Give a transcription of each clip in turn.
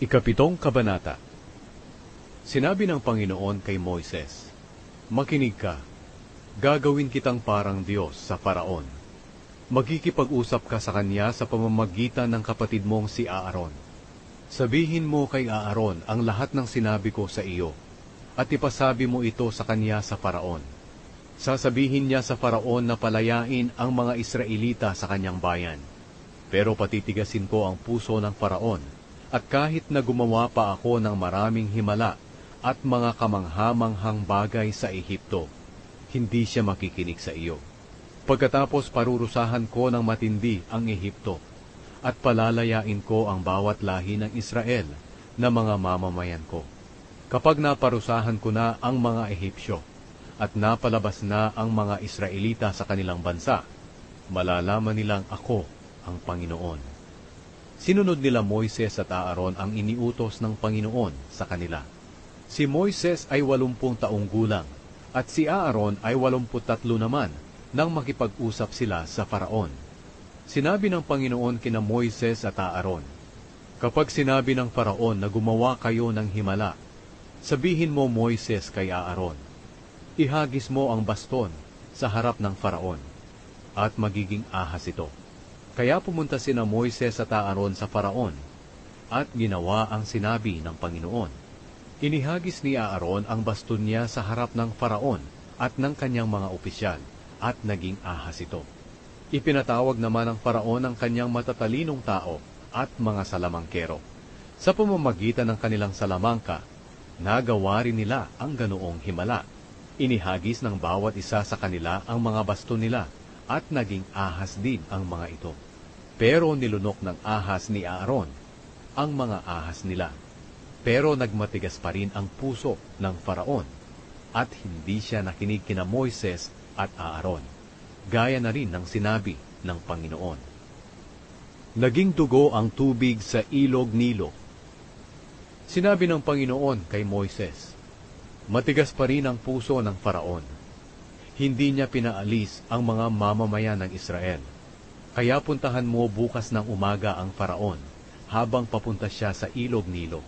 Ikapitong Kabanata Sinabi ng Panginoon kay Moises, Makinig ka, gagawin kitang parang Diyos sa Paraon. Magkikipag-usap ka sa kanya sa pamamagitan ng kapatid mong si Aaron. Sabihin mo kay Aaron ang lahat ng sinabi ko sa iyo, at ipasabi mo ito sa kanya sa Paraon. Sasabihin niya sa Paraon na palayain ang mga Israelita sa kanyang bayan. Pero patitigasin ko ang puso ng Paraon, at kahit na gumawa pa ako ng maraming himala at mga kamanghamanghang bagay sa Ehipto, hindi siya makikinig sa iyo. Pagkatapos parurusahan ko ng matindi ang Ehipto, at palalayain ko ang bawat lahi ng Israel na mga mamamayan ko. Kapag naparusahan ko na ang mga Ehipsyo, at napalabas na ang mga Israelita sa kanilang bansa, malalaman nilang ako ang Panginoon. Sinunod nila Moises at Aaron ang iniutos ng Panginoon sa kanila. Si Moises ay walumpung taong gulang, at si Aaron ay walumput tatlo naman nang makipag-usap sila sa Faraon. Sinabi ng Panginoon kina Moises at Aaron, Kapag sinabi ng Faraon na gumawa kayo ng himala, sabihin mo Moises kay Aaron, ihagis mo ang baston sa harap ng Faraon, at magiging ahas ito. Kaya pumunta sina Moises at Aaron sa Faraon, at ginawa ang sinabi ng Panginoon. Inihagis ni Aaron ang baston niya sa harap ng Faraon at ng kanyang mga opisyal, at naging ahas ito. Ipinatawag naman ng Faraon ang kanyang matatalinong tao at mga salamangkero. Sa pamamagitan ng kanilang salamangka, nagawa rin nila ang ganoong himala. Inihagis ng bawat isa sa kanila ang mga baston nila at naging ahas din ang mga ito. Pero nilunok ng ahas ni Aaron ang mga ahas nila. Pero nagmatigas pa rin ang puso ng Faraon at hindi siya nakinig kina Moises at Aaron. Gaya na rin ng sinabi ng Panginoon. Naging dugo ang tubig sa ilog Nilo. Sinabi ng Panginoon kay Moises, Matigas pa rin ang puso ng Faraon. Hindi niya pinaalis ang mga mamamayan ng Israel. Kaya puntahan mo bukas ng umaga ang Faraon habang papunta siya sa ilog Nilo.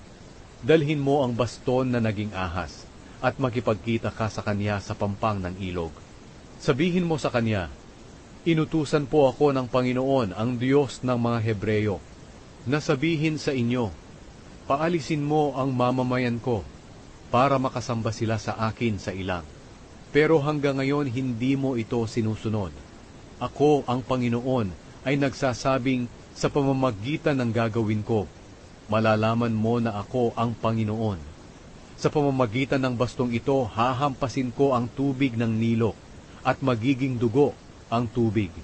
Dalhin mo ang baston na naging ahas at makipagkita ka sa kanya sa pampang ng ilog. Sabihin mo sa kanya, Inutusan po ako ng Panginoon, ang Diyos ng mga Hebreyo, na sabihin sa inyo, Paalisin mo ang mamamayan ko para makasamba sila sa akin sa ilang. Pero hanggang ngayon hindi mo ito sinusunod. Ako, ang Panginoon, ay nagsasabing sa pamamagitan ng gagawin ko, malalaman mo na ako ang Panginoon. Sa pamamagitan ng bastong ito, hahampasin ko ang tubig ng Nilo at magiging dugo ang tubig.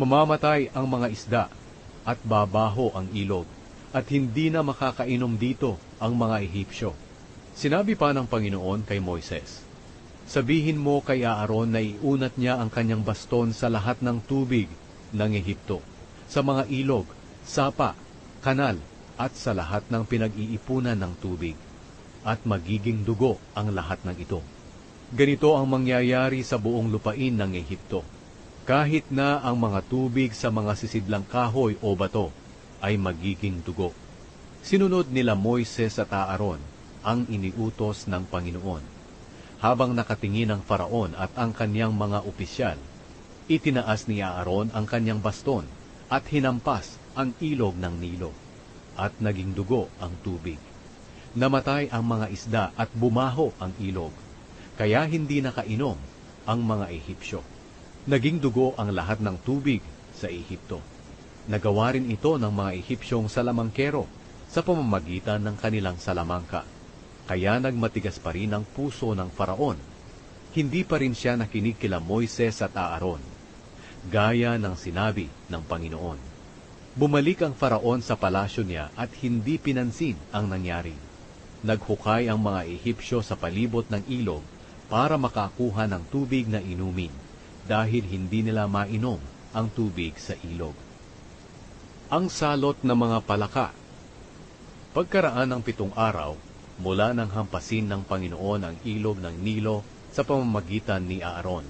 Mamamatay ang mga isda at babaho ang ilog at hindi na makakainom dito ang mga Ehipsyo. Sinabi pa ng Panginoon kay Moises, Sabihin mo kay Aaron na iunat niya ang kanyang baston sa lahat ng tubig ng Ehipto, sa mga ilog, sapa, kanal, at sa lahat ng pinag-iipunan ng tubig, at magiging dugo ang lahat ng ito. Ganito ang mangyayari sa buong lupain ng Ehipto kahit na ang mga tubig sa mga sisidlang kahoy o bato ay magiging dugo. Sinunod nila Moises at Aaron ang iniutos ng Panginoon. Habang nakatingin ang Faraon at ang kanyang mga opisyal, itinaas ni Aaron ang kanyang baston at hinampas ang ilog ng Nilo at naging dugo ang tubig. Namatay ang mga isda at bumaho ang ilog, kaya hindi nakainom ang mga Ehipsyo. Naging dugo ang lahat ng tubig sa Ehipto. Nagawa rin ito ng mga Ehipsyong salamangkero sa pamamagitan ng kanilang salamangka. Kaya nagmatigas pa rin ang puso ng Faraon. Hindi pa rin siya nakinig kila Moises at Aaron. Gaya ng sinabi ng Panginoon. Bumalik ang Faraon sa palasyo niya at hindi pinansin ang nangyari. Naghukay ang mga Ehipsyo sa palibot ng ilog para makakuha ng tubig na inumin dahil hindi nila mainom ang tubig sa ilog. Ang salot ng mga palaka Pagkaraan ng pitong araw, mula nang hampasin ng Panginoon ang ilog ng Nilo sa pamamagitan ni Aaron,